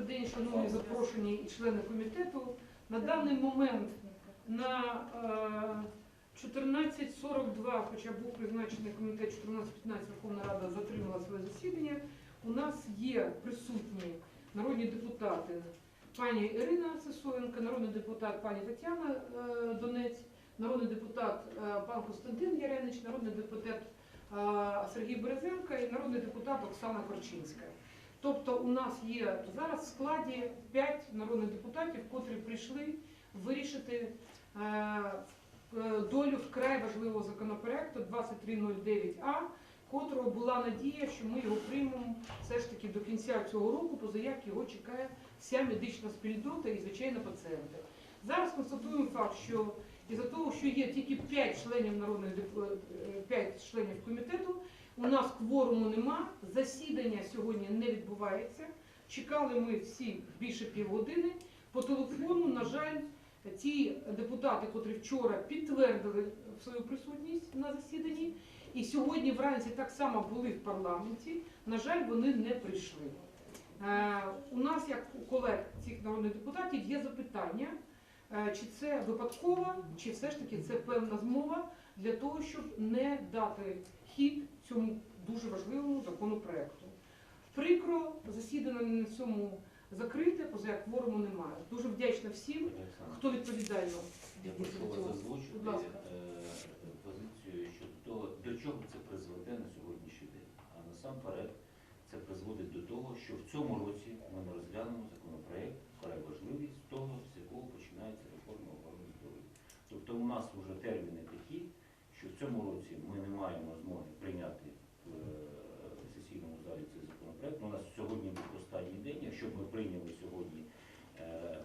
Добрий день, шановні запрошені і члени комітету. На даний момент на е, 14.42, хоча був призначений комітет 14.15, Верховна Рада затримала своє засідання. У нас є присутні народні депутати пані Ірина Сисоєнка, народний депутат пані Тетяна е, Донець, народний депутат е, пан Костянтин Яренич, народний депутат е, Сергій Березенко і народний депутат Оксана Корчинська. Тобто у нас є зараз в складі 5 народних депутатів, котрі прийшли вирішити е, е, долю вкрай важливого законопроекту 2309А, котрого була надія, що ми його приймемо все ж таки до кінця цього року, поза як його чекає вся медична спільнота і, звичайно, пацієнти. Зараз констатуємо факт, що із-за того, що є тільки 5 членів народних деп- е, 5 членів комітету, у нас кворуму нема, засідання сьогодні не відбувається. Чекали ми всі більше півгодини. По телефону, на жаль, ті депутати, котрі вчора підтвердили свою присутність на засіданні, і сьогодні вранці так само були в парламенті, на жаль, вони не прийшли. Е, У нас, як у колег цих народних депутатів, є запитання, е, чи це випадково, чи все ж таки це певна змова для того, щоб не дати хід цьому дуже важливому законопроекту. Прикро, засідання на цьому закрите, поза як кворуму немає. Дуже вдячна всім, хто відповідально Я прошу вас озвучити е, позицію щодо того, до чого це призведе на сьогоднішній день. А насамперед це призводить до того, що в цьому році ми не розглянемо законопроект, вкрай важливий, з того, з якого починається реформа охорони здоров'я. Тобто у нас вже терміни в цьому році ми не маємо змоги прийняти в е, сесійному залі цей законопроект. У нас сьогодні був останній день. Якщо б ми прийняли сьогодні е, е,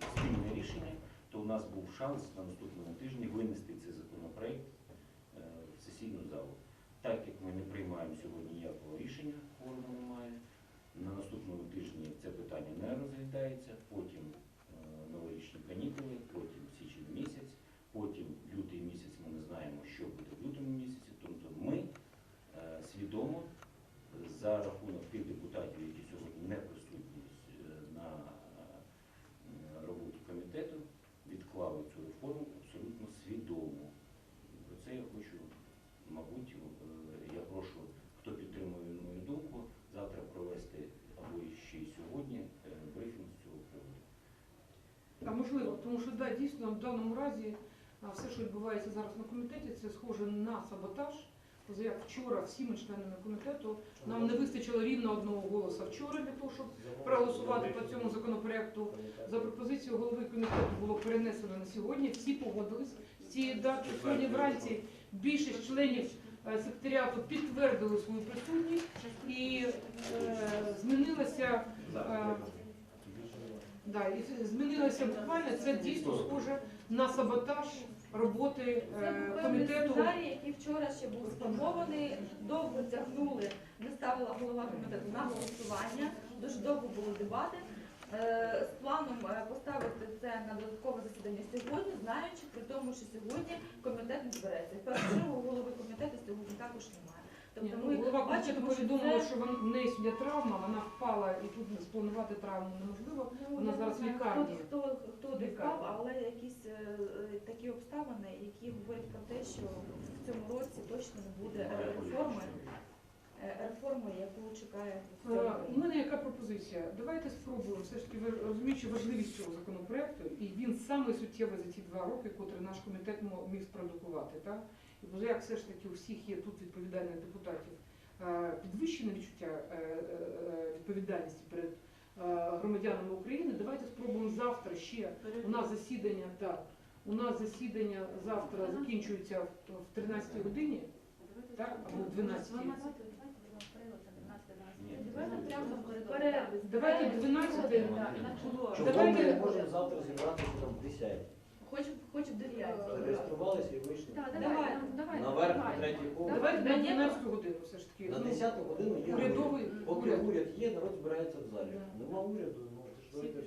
спільне рішення, то у нас був шанс на наступному тижні винести цей законопроект в сесійну залу. Так як ми не приймаємо сьогодні ніякого рішення, форуму немає. На наступному тижні це питання не розглядається, потім е, новорічні канікули, потім січень місяць, потім лютий місяць ми не знаємо, що буде в лютому місяці. Тобто ми е, свідомо за рахунок тих депутатів, які сьогодні не присутні е, на е, роботі комітету, відклали цю реформу абсолютно свідомо. Про це я хочу, мабуть, е, я прошу, хто підтримує мою думку, завтра провести або ще й сьогодні е, брифінг з цього приводу. А можливо, тому що да, дійсно в даному разі все, що відбувається зараз на комітеті, це схоже на саботаж. Як вчора всіми членами комітету нам не вистачило рівно одного голоса вчора для того, щоб проголосувати по цьому законопроекту. За пропозицією голови комітету було перенесено на сьогодні. Всі погодились з цією датою. Сьогодні вранці більшість членів е, секретаріату підтвердили свою присутність і е, змінилося. е, Да, і змінилося буквально. Це дійсно схоже на саботаж роботи Це е, був комітету. сценарій, який вчора ще був сформований, довго тягнули, не ставила голова комітету на голосування, дуже довго були дебати. Е, З планом е, поставити це на додаткове засідання сьогодні, знаючи при тому, що сьогодні комітет не збереться. Першу голови комітету сьогодні також немає. Тобто ну, ми голова комітету бачимо, що повідомила, це що вон- в неї сьогодні травма, вона впала і тут спланувати травму неможливо. Ну, Вона я зараз не знаю. Хто, хто, хто де впав, але якісь е, е, такі обставини, які говорять про те, що в цьому році точно не буде е, реформи, е, реформи, яку чекає Е, У мене яка пропозиція? Давайте спробуємо все ж таки ви- розуміючи важливість цього законопроекту, і він саме суттєвий за ці два роки, котрі наш комітет мо- міг спродукувати. Так? Бо як все ж таки у всіх є тут відповідальних депутатів е, підвищене відчуття е, е, відповідальності перед громадянами України. Давайте спробуємо завтра ще. У нас засідання так. У нас засідання завтра закінчується в в 13 годині, так? Або в 12. Ні. Давайте прямо перерви. 12. Чому Давайте- ми не можемо завтра зібратися там в 10? Зареєструвалися і вийшли. Давай, давай. Наверх на третій поверх. Давайте на Ні, 12 годину все ж таки. На Ну, 10 годину є уряд. Урядовий Поки уряд. є, народ збирається в залі. Нема уряду, можете ж давайте